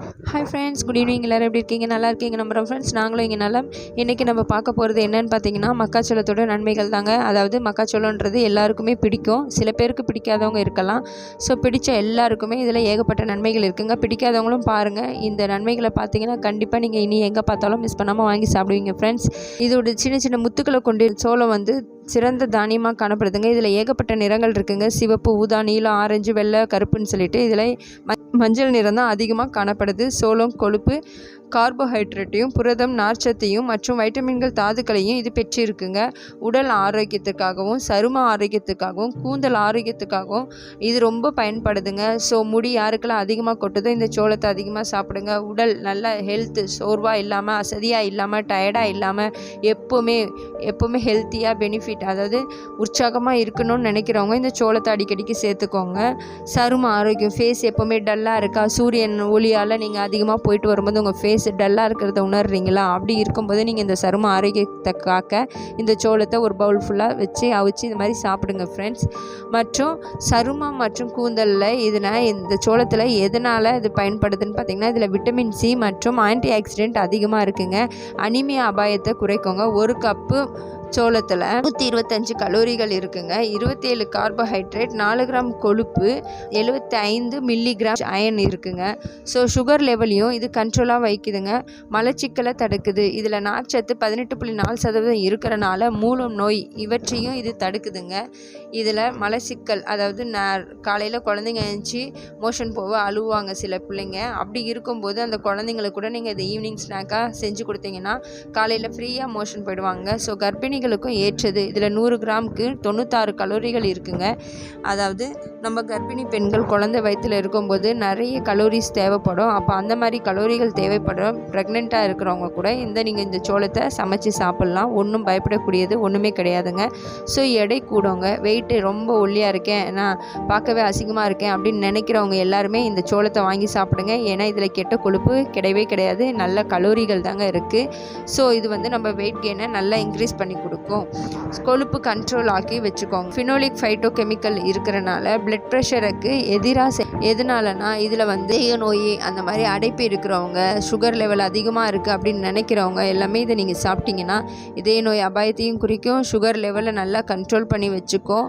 Hi friends good evening எல்லோரும் எப்படி இருக்கீங்க? நல்லா இருக்கீங்க. நம்புகிறோம் ஃப்ரெண்ட்ஸ் நாங்களும் இங்கே நல்லா. இன்றைக்கி நம்ம பார்க்க போகிறது என்னென்னு பார்த்தீங்கன்னா மக்காச்சோளத்தோட நன்மைகள் தாங்க. அதாவது மக்காச்சோளன்றது எல்லாருக்குமே பிடிக்கும். சில பேருக்கு பிடிக்காதவங்க இருக்கலாம். ஸோ பிடிச்ச எல்லாருக்குமே இதில் ஏகப்பட்ட நன்மைகள் இருக்குங்க. பிடிக்காதவங்களும் பாருங்கள் இந்த நன்மைகளை பார்த்தீங்கன்னா கண்டிப்பாக நீங்கள் இனி எங்கே பார்த்தாலும் மிஸ் பண்ணாமல் வாங்கி சாப்பிடுவீங்க ஃப்ரெண்ட்ஸ் இதோட சின்ன சின்ன முத்துக்களை கொண்டு சோளம் வந்து சிறந்த தானியமாக காணப்படுதுங்க. இதில் ஏகப்பட்ட நிறங்கள் இருக்குங்க. சிவப்பு ஊதா நீலம் ஆரஞ்சு வெள்ளை கருப்புன்னு சொல்லிட்டு இதில் ம மஞ்சள் நிறம் தான் அதிகமாக காணப்படுது. சோளம் கொழுப்பு கார்போஹைட்ரேட்டையும் புரதம் நார்ச்சத்தையும் மற்றும் வைட்டமின்கள் தாதுக்களையும் இது பெற்றிருக்குங்க. உடல் ஆரோக்கியத்துக்காகவும் சரும ஆரோக்கியத்துக்காகவும் கூந்தல் ஆரோக்கியத்துக்காகவும் இது ரொம்ப பயன்படுதுங்க. ஸோ முடி யாருக்கெல்லாம் அதிகமாக கொட்டுதோ இந்த சோளத்தை அதிகமாக சாப்பிடுங்க. உடல் நல்ல ஹெல்த்து சோர்வாக இல்லாமல் அசதியாக இல்லாமல் டயர்டாக இல்லாமல் எப்போவுமே எப்போவுமே ஹெல்த்தியாக பெனிஃபிட் அதாவது உற்சாகமாக இருக்கணும்னு நினைக்கிறவங்க இந்த சோளத்தை அடிக்கடிக்கு சேர்த்துக்கோங்க. சரும ஆரோக்கியம் ஃபேஸ் எப்போவுமே டல்லாக இருக்கா? சூரியன் ஒளியால் நீங்கள் அதிகமாக போயிட்டு வரும்போது உங்கள் ஃபேஸ் டல்லாக இருக்கிறத உணர்றீங்களா? அப்படி இருக்கும்போது நீங்கள் இந்த சரும ஆரோக்கியத்தை காக்க இந்த சோளத்தை ஒரு பவுல் ஃபுல்லாக வச்சு அவிச்சு இந்த மாதிரி சாப்பிடுங்க ஃப்ரெண்ட்ஸ் மற்றும் சருமம் மற்றும் கூந்தலில் இதனால் இந்த சோளத்தில் எதனால் இது பயன்படுதுன்னு பார்த்தீங்கன்னா இதில் விட்டமின் சி மற்றும் ஆன்டி ஆக்சிடென்ட் அதிகமாக இருக்குங்க. அனிமியா அபாயத்தை குறைக்குங்க. ஒரு கப்பு சோளத்தில் நூற்றி இருபத்தஞ்சு கலோரிகள் இருக்குங்க. இருபத்தேழு கார்போஹைட்ரேட் நாலு கிராம் கொழுப்பு எழுபத்தி ஐந்து மில்லிகிராம் அயன் இருக்குங்க. ஸோ சுகர் லெவலையும் இது கண்ட்ரோலாக வைக்குதுங்க. மலச்சிக்கலை தடுக்குது. இதில் நார்ச்சத்து பதினெட்டு புள்ளி நாலு சதவீதம் இருக்கிறனால மூலம் நோய் இவற்றையும் இது தடுக்குதுங்க. இதில் மலச்சிக்கல் அதாவது ந காலையில் குழந்தைங்க எழுந்துச்சி மோஷன் போக அழுவாங்க சில பிள்ளைங்க. அப்படி இருக்கும்போது அந்த குழந்தைங்களுக்கு கூட நீங்கள் இதை ஈவினிங் ஸ்நாக்காக செஞ்சு கொடுத்தீங்கன்னா காலையில் ஃப்ரீயாக மோஷன் போயிடுவாங்க. ஸோ கர்ப்பிணிகளுக்கும் ஏற்றது. இதில் நூறு கிராமுக்கு தொண்ணூத்தாறு கலோரிகள் இருக்குங்க. அதாவது நம்ம கர்ப்பிணி பெண்கள் குழந்தை வயிற்றில் இருக்கும்போது நிறைய கலோரிஸ் தேவைப்படும். அப்போ அந்த மாதிரி கலோரிகள் தேவைப்படும் ப்ரெக்னெண்ட்டாக இருக்கிறவங்க கூட இந்த நீங்கள் இந்த சோளத்தை சமைச்சு சாப்பிட்லாம். ஒன்றும் பயப்படக்கூடியது ஒன்றுமே கிடையாதுங்க. ஸோ எடை கூடவங்க வெயிட்டு ரொம்ப ஒல்லியாக இருக்கேன். நான் பார்க்கவே அசிங்கமாக இருக்கேன் அப்படின்னு நினைக்கிறவங்க எல்லாருமே இந்த சோளத்தை வாங்கி சாப்பிடுங்க. ஏன்னா இதில் கெட்ட கொழுப்பு கிடையவே கிடையாது. நல்ல கலோரிகள் தாங்க இருக்குது ஸோ இது வந்து நம்ம வெயிட் கெயினை நல்லா இன்க்ரீஸ் பண்ணி கொடுக்கும் கொடுக்கும். கொழுப்பு கண்ட்ரோல் ஆக்கி வச்சுக்கோங்க. ஃபினோலிக் ஃபைட்டோ கெமிக்கல் இருக்கிறனால பிளட் ப்ரெஷருக்கு எதிராக எதனாலனா இதில் வந்து நோய் அந்த மாதிரி அடைப்பு இருக்கிறவங்க சுகர் லெவல் அதிகமாக இருக்குது அப்படின்னு நினைக்கிறவங்க எல்லாமே இதை நீங்கள் சாப்பிட்டீங்கன்னா இதய நோய் அபாயத்தையும் குறிக்கும். சுகர் லெவலை நல்லா கண்ட்ரோல் பண்ணி வச்சுக்கும்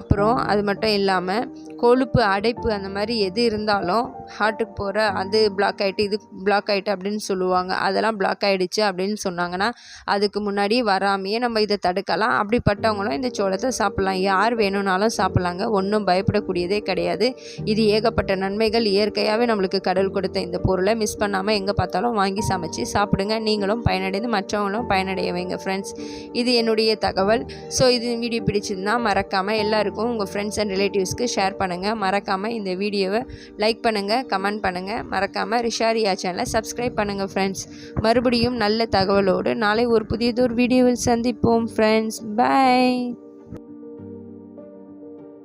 அப்புறம் அது மட்டும் இல்லாமல் கொழுப்பு அடைப்பு அந்த மாதிரி எது இருந்தாலும் ஹார்ட்டுக்கு போகிற அது பிளாக் ஆகிட்டு இது பிளாக் ஆகிட்டு அப்படின்னு சொல்லுவாங்க. அதெல்லாம் பிளாக் ஆகிடுச்சு அப்படின்னு சொன்னாங்கன்னா அதுக்கு முன்னாடி வராமையே நம்ம இதை தடுக்கலாம். அப்படிப்பட்டவங்களும் இந்த சோளத்தை சாப்பிட்லாம். யார் வேணும்னாலும் சாப்பிட்லாங்க. ஒன்றும் பயப்படக்கூடியதே கிடையாது. இது ஏகப்பட்ட நன்மைகள். இயற்கையாகவே நம்மளுக்கு கடல் கொடுத்த இந்த பொருளை மிஸ் பண்ணாமல் எங்கே பார்த்தாலும் வாங்கி சமைச்சு சாப்பிடுங்க. நீங்களும் பயனடைந்து மற்றவங்களும் பயனடைய வைங்க ஃப்ரெண்ட்ஸ் இது என்னுடைய தகவல். ஸோ இது வீடியோ பிடிச்சிருந்தா மறக்காமல் எல்லாருக்கும் உங்கள் ஃப்ரெண்ட்ஸ் அண்ட் ரிலேட்டிவ்ஸ்க்கு ஷேர் பண்ணுங்கள் மறக்காமல் இந்த வீடியோவை லைக் பண்ணுங்கள் கமெண்ட் பண்ணுங்கள் மறக்காமல் ரிஷாரியா சேனலை சப்ஸ்கிரைப் பண்ணுங்கள் ஃப்ரெண்ட்ஸ் மறுபடியும் நல்ல தகவலோடு நாளை ஒரு புதியதொரு வீடியோவில் சந்திப்போம். Friends by